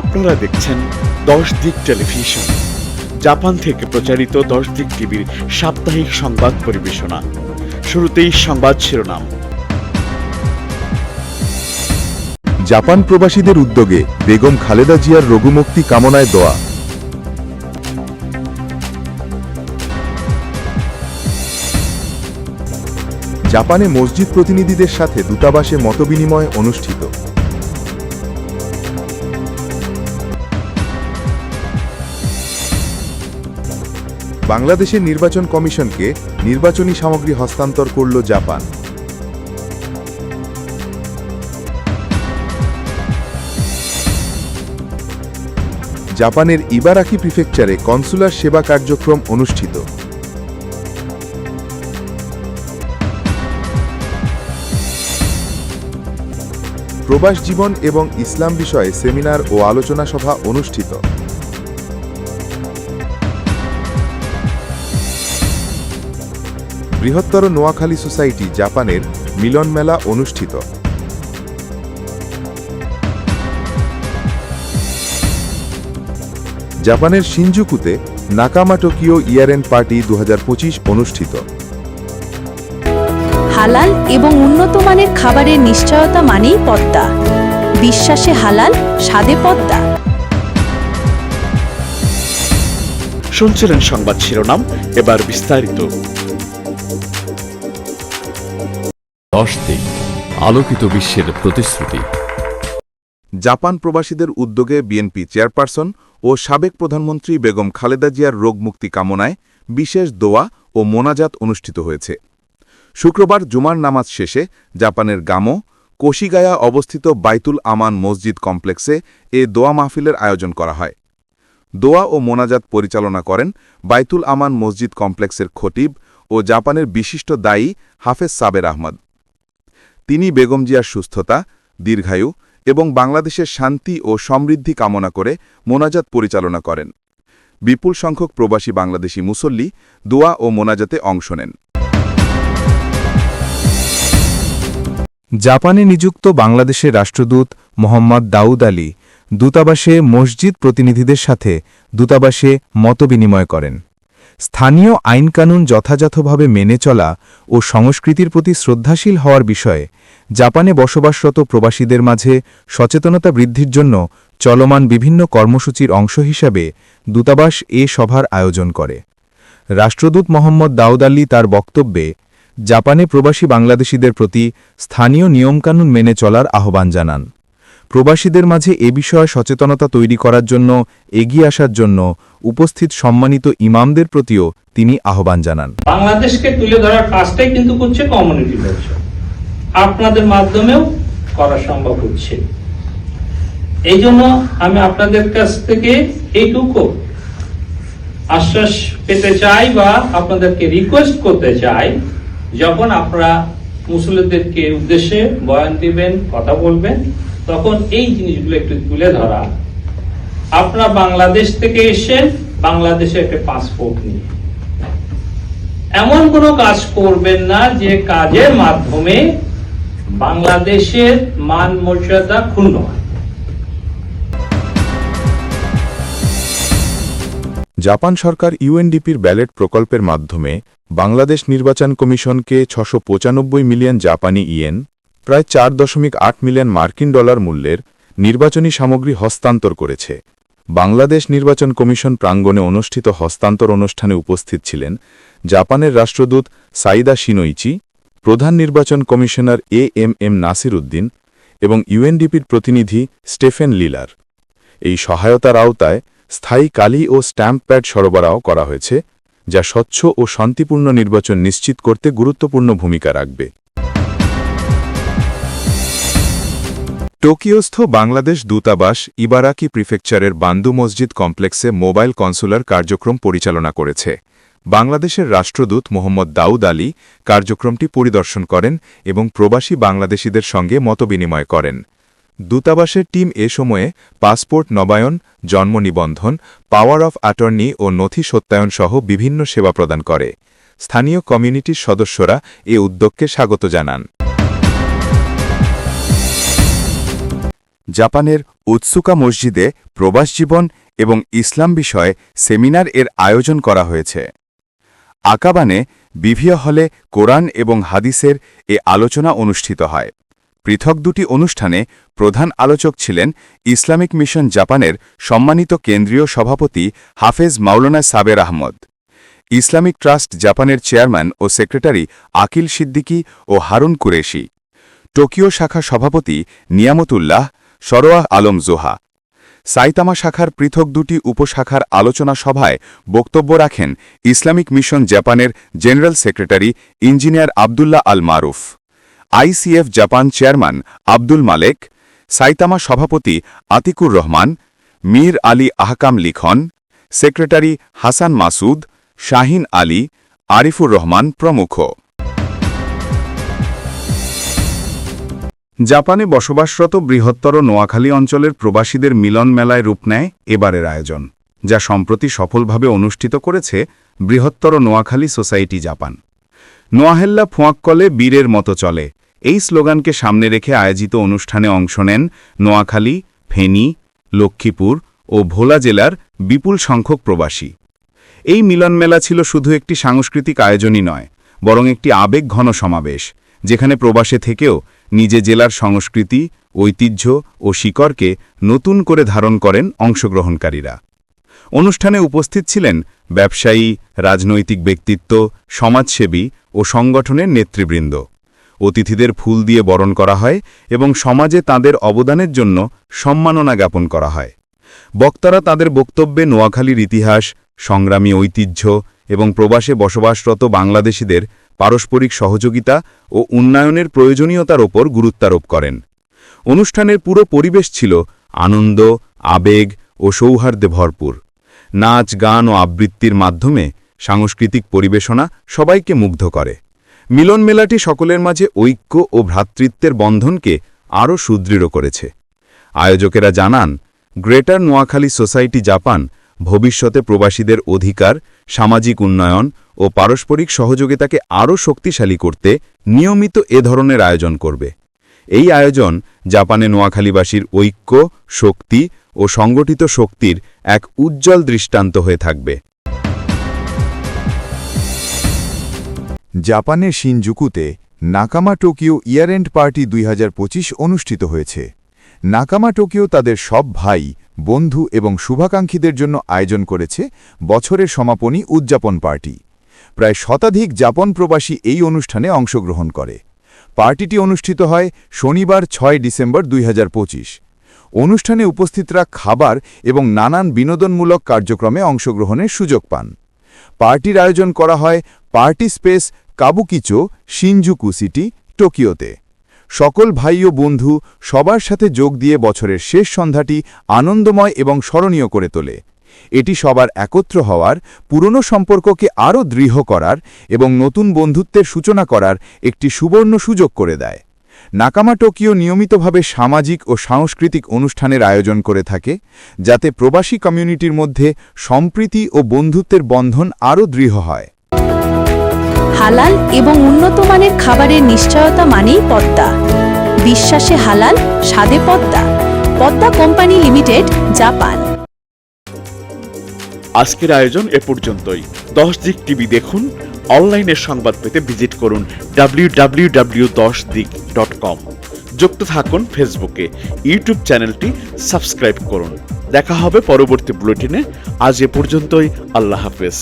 আপনারা দেখছেন দশ দিক টেলিভিশন। জাপান থেকে প্রচারিত দশ দিক টিভির সাপ্তাহিক সংবাদ পরিবেশনা। শুরুতেই সংবাদ শিরোনাম। জাপান প্রবাসীদের উদ্যোগে বেগম খালেদা জিয়ার রোগমুক্তি কামনায় দোয়া। জাপানে মসজিদ প্রতিনিধিদের সাথে দূতাবাসে মতবিনিময় অনুষ্ঠিত। বাংলাদেশের নির্বাচন কমিশনকে নির্বাচনী সামগ্রী হস্তান্তর করল জাপান। জাপানের ইবারাকি প্রিফেকচারে কনসুলার সেবা কার্যক্রম অনুষ্ঠিত। প্রবাস জীবন এবং ইসলাম বিষয়ে সেমিনার ও আলোচনা সভা অনুষ্ঠিত। বৃহত্তর নোয়াখালী সোসাইটি জাপানের মিলন মেলা অনুষ্ঠিত। জাপানের শিনজুকুতে নাকামা টোকিও ইয়ারেন পার্টি দু অনুষ্ঠিত। হালাল এবং উন্নত মানের খাবারের নিশ্চয়তা মানেই পদ্মা। বিশ্বাসে হালাল স্বাদে পদ্মা। শুনছিলেন সংবাদ শিরোনাম এবার বিস্তারিত। দশ দিক আলোকিত বিশ্বের প্রতিশ্রুতি। জাপান প্রবাসীদের উদ্যোগে বিএনপি চেয়ারপারসন ও সাবেক প্রধানমন্ত্রী বেগম খালেদা জিয়ার রোগমুক্তি কামনায় বিশেষ দোয়া ও মোনাজাত অনুষ্ঠিত হয়েছে। শুক্রবার জুমার নামাজ শেষে জাপানের গামো, কোশিগায়া অবস্থিত বাইতুল আমান মসজিদ কমপ্লেক্সে এ দোয়া মাহফিলের আয়োজন করা হয়। দোয়া ও মোনাজাত পরিচালনা করেন বাইতুল আমান মসজিদ কমপ্লেক্সের খতিব ও জাপানের বিশিষ্ট দায়ী হাফেজ সাবের আহমদ। তিনি বেগম জিয়ার সুস্থতা, দীর্ঘায়ু এবং বাংলাদেশের শান্তি ও সমৃদ্ধি কামনা করে মোনাজাত পরিচালনা করেন। বিপুল সংখ্যক প্রবাসী বাংলাদেশি মুসল্লি দোয়া ও মোনাজাতে অংশ নেন। জাপানে নিযুক্ত বাংলাদেশের রাষ্ট্রদূত মোহাম্মদ দাউদ আলী দূতাবাসে মসজিদ প্রতিনিধিদের সাথে দূতাবাসে মতবিনিময় করেন। স্থানীয় আইনকানুন যথাযথভাবে মেনে চলা ও সংস্কৃতির প্রতি শ্রদ্ধাশীল হওয়ার বিষয়ে জাপানে বসবাসরত প্রবাসীদের মাঝে সচেতনতা বৃদ্ধির জন্য চলমান বিভিন্ন কর্মসূচির অংশ হিসাবে দূতাবাস এ সভার আয়োজন করে। রাষ্ট্রদূত মোহাম্মদ দাউদ আলী তার বক্তব্যে জাপানে প্রবাসী বাংলাদেশিদের প্রতি স্থানীয় নিয়মকানুন মেনে চলার আহ্বান জানান। প্রবাসীদের মাঝে এ বিষয়ে সচেতনতা তৈরি করার জন্য, এগিয়ে আসার জন্য উপস্থিত সম্মানিত ইমামদের প্রতিও তিনি আহ্বান জানান। বাংলাদেশকে তুলে ধরার কাজটাই কিন্তু করছে কমিউনিটি আপনাদের মাধ্যমেও করা সম্ভব হচ্ছে। এই জন্য আমি আপনাদের কাছ থেকে এইটুকু আশ্বাস পেতে চাই বা আপনাদেরকে রিকোয়েস্ট করতে চাই, যখন আপনারা মুসলিমদেরকে উদ্দেশ্যে বয়ান দিবেন, কথা বলবেন তখন এই জিনিসগুলো একটু তুলে ধরা। আপনারা বাংলাদেশ থেকে এসেছেন বাংলাদেশে একটা পাসপোর্ট নিয়ে এমন কোনো কাজ করবেন না যে কাজের মাধ্যমে বাংলাদেশের মান মর্যাদা ক্ষুণ্ণ হয়। জাপান সরকার ইউএনডিপির ব্যালেট প্রকল্পের মাধ্যমে বাংলাদেশ নির্বাচন কমিশনকে ছশো মিলিয়ন জাপানি ইয়েন প্রায় চার দশমিক আট মিলিয়ন মার্কিন ডলার মূল্যের নির্বাচনী সামগ্রী হস্তান্তর করেছে। বাংলাদেশ নির্বাচন কমিশন প্রাঙ্গণে অনুষ্ঠিত হস্তান্তর অনুষ্ঠানে উপস্থিত ছিলেন জাপানের রাষ্ট্রদূত সাইদা শিনোইচি, প্রধান নির্বাচন commissioner A M M Nasir Uddin এবং ইউএনডিপির প্রতিনিধি স্টেফেন লিলার। এই সহায়তার আওতায় স্থায়ী কালি ও স্ট্যাম্প প্যাড সরবরাহ করা হয়েছে, যা স্বচ্ছ ও শান্তিপূর্ণ নির্বাচন নিশ্চিত করতে গুরুত্বপূর্ণ ভূমিকা রাখবে। টোকিওস্থ বাংলাদেশ দূতাবাস ইবারাকি প্রিফেকচারের বান্দু মসজিদ কমপ্লেক্সে মোবাইল কনসুলার কার্যক্রম পরিচালনা করেছে। বাংলাদেশের রাষ্ট্রদূত মোহাম্মদ দাউদ আলী কার্যক্রমটি পরিদর্শন করেন এবং প্রবাসী বাংলাদেশিদের সঙ্গে মতবিনিময় করেন। দূতাবাসের টিম এ সময়ে পাসপোর্ট নবায়ন, জন্ম নিবন্ধন, পাওয়ার অফ অ্যাটর্নি ও নথি সত্যায়ন সহ বিভিন্ন সেবা প্রদান করে। স্থানীয় কমিউনিটির সদস্যরা এ উদ্যোগকে স্বাগত জানান। জাপানের উৎসুকা মসজিদে প্রবাস জীবন এবং ইসলাম বিষয়ে সেমিনার এর আয়োজন করা হয়েছে। আকাবানে বিভিয় হলে কোরআন এবং হাদিসের এ আলোচনা অনুষ্ঠিত হয়। পৃথক দুটি অনুষ্ঠানে প্রধান আলোচক ছিলেন ইসলামিক মিশন জাপানের সম্মানিত কেন্দ্রীয় সভাপতি হাফেজ মাওলানা সাবের আহমদ। ইসলামিক ট্রাস্ট জাপানের চেয়ারম্যান ও সেক্রেটারি আকিল সিদ্দিকী ও হারুন কুরেশি। টোকিও শাখা সভাপতি নিয়ামতুল্লাহ সরোয়াহ আলম জোহা। সাইতামা শাখার পৃথক দুটি উপশাখার আলোচনা সভায় বক্তব্য রাখেন ইসলামিক মিশন জাপানের general secretary engineer Abdullah Al Maruf. ICF Japan chairman Abdul Malek, Saitama সভাপতি আতিকুর রহমান, মীর আলী আহকাম লিখন, সেক্রেটারি হাসান মাসুদ, শাহিন আলী, আরিফুর রহমান প্রমুখ। জাপানে বসবাসরত বৃহত্তর নোয়াখালী অঞ্চলের প্রবাসীদের মিলন মেলায় রূপ নেয় এবারের আয়োজন, যা সম্প্রতি সফলভাবে অনুষ্ঠিত করেছে বৃহত্তর নোয়াখালী সোসাইটি জাপান। নোয়াহেল্লা ফোঁয়াক্কলে বীরের মতো চলে। এই স্লোগানকে সামনে রেখে আয়োজিত অনুষ্ঠানে অংশ নেন নোয়াখালী, ফেনী, লক্ষ্মীপুর ও ভোলা জেলার বিপুল সংখ্যক প্রবাসী। এই মিলন মেলা ছিল শুধু একটি সাংস্কৃতিক আয়োজনই নয়, বরং একটি আবেগ ঘন সমাবেশ। যেখানে প্রবাসে থেকেও নিজে জেলার সংস্কৃতি, ঐতিহ্য ও শিকড়কে নতুন করে ধারণ করেন অংশগ্রহণকারীরা। অনুষ্ঠানে উপস্থিত ছিলেন ব্যবসায়ী, রাজনৈতিক ব্যক্তিত্ব, সমাজসেবী ও সংগঠনের নেতৃবৃন্দ। অতিথিদের ফুল দিয়ে বরণ করা হয় এবং সমাজে তাদের অবদানের জন্য সম্মাননা জ্ঞাপন করা হয়। বক্তারা তাদের বক্তব্যে নোয়াখালীর ইতিহাস, সংগ্রামী ঐতিহ্য এবং প্রবাসে বসবাসরত বাংলাদেশিদের পারস্পরিক সহযোগিতা ও উন্নয়নের প্রয়োজনীয়তার ওপর গুরুত্বারোপ করেন। অনুষ্ঠানের পুরো পরিবেশ ছিল আনন্দ, আবেগ ও সৌহার্দ্যে ভরপুর। নাচ, গান ও আবৃত্তির মাধ্যমে সাংস্কৃতিক পরিবেশনা সবাইকে মুগ্ধ করে। মিলন মেলাটি সকলের মাঝে ঐক্য ও ভ্রাতৃত্বের বন্ধনকে আরও সুদৃঢ় করেছে। আয়োজকেরা জানান, গ্রেটার নোয়াখালী সোসাইটি জাপান ভবিষ্যতে প্রবাসীদের অধিকার, সামাজিক উন্নয়ন ও পারস্পরিক সহযোগিতাকে আরও শক্তিশালী করতে নিয়মিত এ ধরনের আয়োজন করবে। এই আয়োজন জাপানে নোয়াখালীবাসীর ঐক্য, শক্তি ও সংগঠিত শক্তির এক উজ্জ্বল দৃষ্টান্ত হয়ে থাকবে। জাপানের সিনজুকুতে Nakama Tokyo year end party দুই হাজার পঁচিশ অনুষ্ঠিত হয়েছে। নাকামা টোকিও তাদের সব ভাই, বন্ধু এবং শুভাকাঙ্ক্ষীদের জন্য আয়োজন করেছে বছরের সমাপনী উদযাপন পার্টি। প্রায় শতাধিক জাপান প্রবাসী এই অনুষ্ঠানে অংশগ্রহণ করে। পার্টিটি অনুষ্ঠিত হয় শনিবার ছয় ডিসেম্বর দুই হাজার পঁচিশ। অনুষ্ঠানে উপস্থিতরা খাবার এবং নানান বিনোদনমূলক কার্যক্রমে অংশগ্রহণের সুযোগ পান। পার্টির আয়োজন করা হয় party space Kabukicho Shinjuku city, টোকিওতে। সকল ভাই ও বন্ধু সবার সাথে যোগ দিয়ে বছরের শেষ সন্ধ্যাটি আনন্দময় এবং স্মরণীয় করে তোলে। এটি সবার একত্র হওয়ার, পুরনো সম্পর্ককে আরও দৃঢ় করার এবং নতুন বন্ধুত্বের সূচনা করার একটি সুবর্ণ সুযোগ করে দেয়। নাকামা টোকিও নিয়মিতভাবে সামাজিক ও সাংস্কৃতিক অনুষ্ঠানের আয়োজন করে থাকে, যাতে প্রবাসী কমিউনিটির মধ্যে সম্প্রীতি ও বন্ধুত্বের বন্ধন আরও দৃঢ় হয়। হালাল এবং উন্নত মানের খাবারের নিশ্চয়তা মানেই পদ্মা। বিশ্বাসে হালাল, স্বাদে Padma. Padma company limited, Japan. আজকের আয়োজন এ পর্যন্তই। দশ দিক টিভি দেখুন, অনলাইনে সংবাদ পেতে ভিজিট করুন ডাব্লিউ ডাব্লিউ ডাব্লিউ দশ দিক ডট কম যুক্ত থাকুন ফেসবুকে, ইউটিউব চ্যানেলটি সাবস্ক্রাইব করুন। দেখা হবে পরবর্তী বুলেটিনে। আজ এ পর্যন্তই, আল্লাহ হাফেজ।